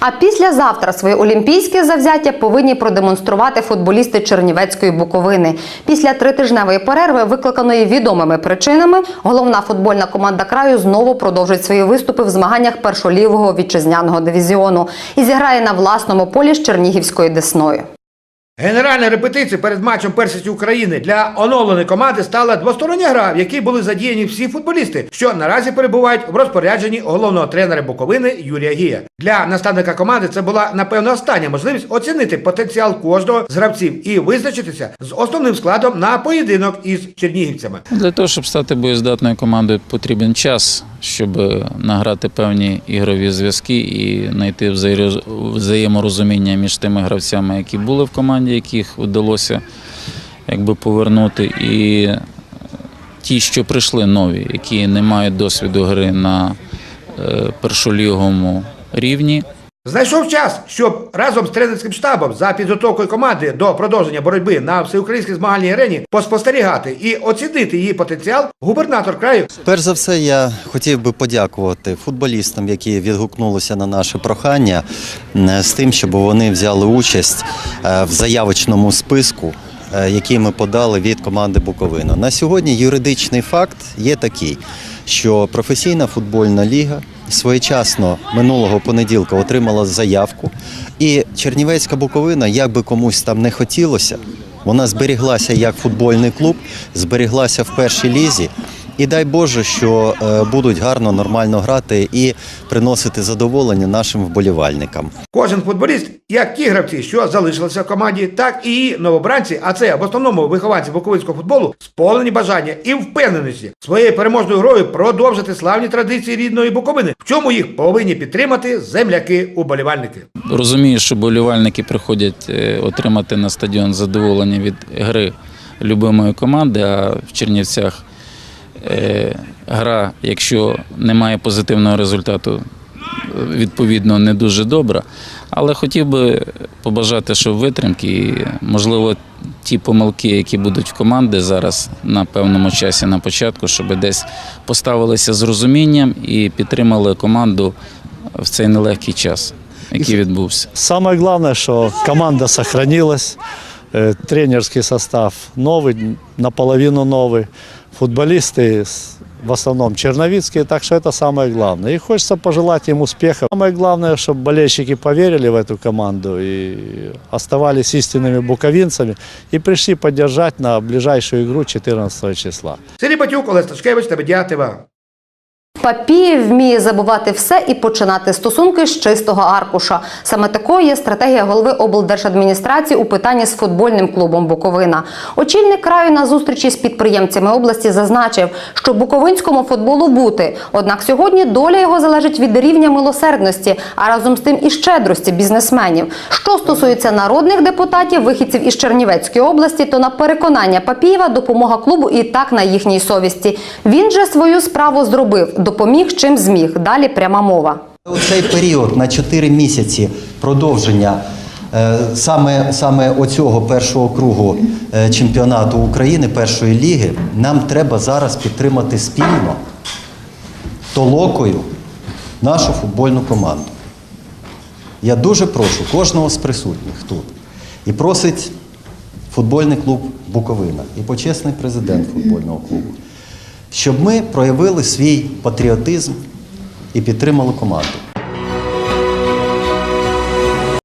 А післязавтра своє олімпійське завзяття повинні продемонструвати футболісти Чернівецької Буковини. Після тритижневої перерви, викликаної відомими причинами, головна футбольна команда краю знову продовжить свої виступи в змаганнях першолівого вітчизняного дивізіону і зіграє на власному полі з Чернігівською Десною. Генеральна репетиція перед матчем першості України для оновленої команди стала двостороння гра, в якій були задіяні всі футболісти, що наразі перебувають в розпорядженні головного тренера Буковини Юрія Гія. Для наставника команди це була напевно остання можливість оцінити потенціал кожного з гравців і визначитися з основним складом на поєдинок із чернігівцями. Для того, щоб стати боєздатною командою, потрібен час, щоб награти певні ігрові зв'язки і знайти взаєморозуміння між тими гравцями, які були в команді, яких вдалося якби повернути, і ті, що прийшли нові, які не мають досвіду гри на першолігому першоліговому рівні. Знайшов час, щоб разом з тренерським штабом за підготовкою команди до продовження боротьби на всеукраїнській змагальній арені поспостерігати і оцінити її потенціал губернатор краю Перш за все, я хотів би подякувати футболістам, які відгукнулися на наше прохання з тим, щоб вони взяли участь е, в заявочному списку, е, який ми подали від команди Буковина. На сьогодні юридичний факт є такий, що професійна футбольна ліга своєчасно минулого понеділка отримала заявку, і Чернівецька Буковина, як би комусь там не хотілося, вона зберіглася як футбольний клуб, зберіглася в першій лізі. І дай Боже, що е, будуть гарно, нормально грати і приносити задоволення нашим вболівальникам. Кожен футболіст, як ті гравці, що залишилися в команді, так і новобранці, а це в основному вихованці буковинського футболу, сповнені бажання і впевненості своєю переможною грою продовжити славні традиції рідної Буковини, в чому їх повинні підтримати земляки-уболівальники. Розумію, що болівальники приходять е, отримати на стадіон задоволення від гри любимої команди, а в Чернівцях гра, якщо немає позитивного результату, е, відповідно не дуже добра. Але хотів би побажати, щоб витримки і, можливо, ті помилки, які будуть в команди зараз на певному часі на початку, щоб десь поставилися з розумінням і підтримали команду в цей нелегкий час, який відбувся. Самое главное, что команда сохранилась, э, тренерский состав новый, наполовину новый, футболисты с- в основном черновицкие, так что это самое главное. И хочется пожелать им успеха. Самое главное, чтобы болельщики поверили в эту команду и оставались истинными буковинцами и пришли поддержать на ближайшую игру 14 числа. Сергій Батюк, Олег Сташкевич та Медіа ТВ. Папієв вміє забувати все і починати стосунки з чистого аркуша. Саме такою є стратегія голови облдержадміністрації у питанні з футбольним клубом Буковина. Очільник краю на зустрічі з підприємцями області зазначив, що буковинському футболу бути. Однак сьогодні доля його залежить від рівня милосердності, а разом з тим і щедрості бізнесменів. Що стосується народних депутатів, вихідців із Чернівецької області, то на переконання Папієва допомога клубу і так на їхній совісті. Він же свою справу зробив, допоміг чим зміг. Далі пряма мова. У цей період на 4 місяці продовження е, саме, саме оцього першого кругу е, чемпіонату України, першої ліги, нам треба зараз підтримати спільно толокою нашу футбольну команду. Я дуже прошу кожного з присутніх тут і просить футбольний клуб Буковина і почесний президент футбольного клубу, щоб ми проявили свій патріотизм і підтримали команду.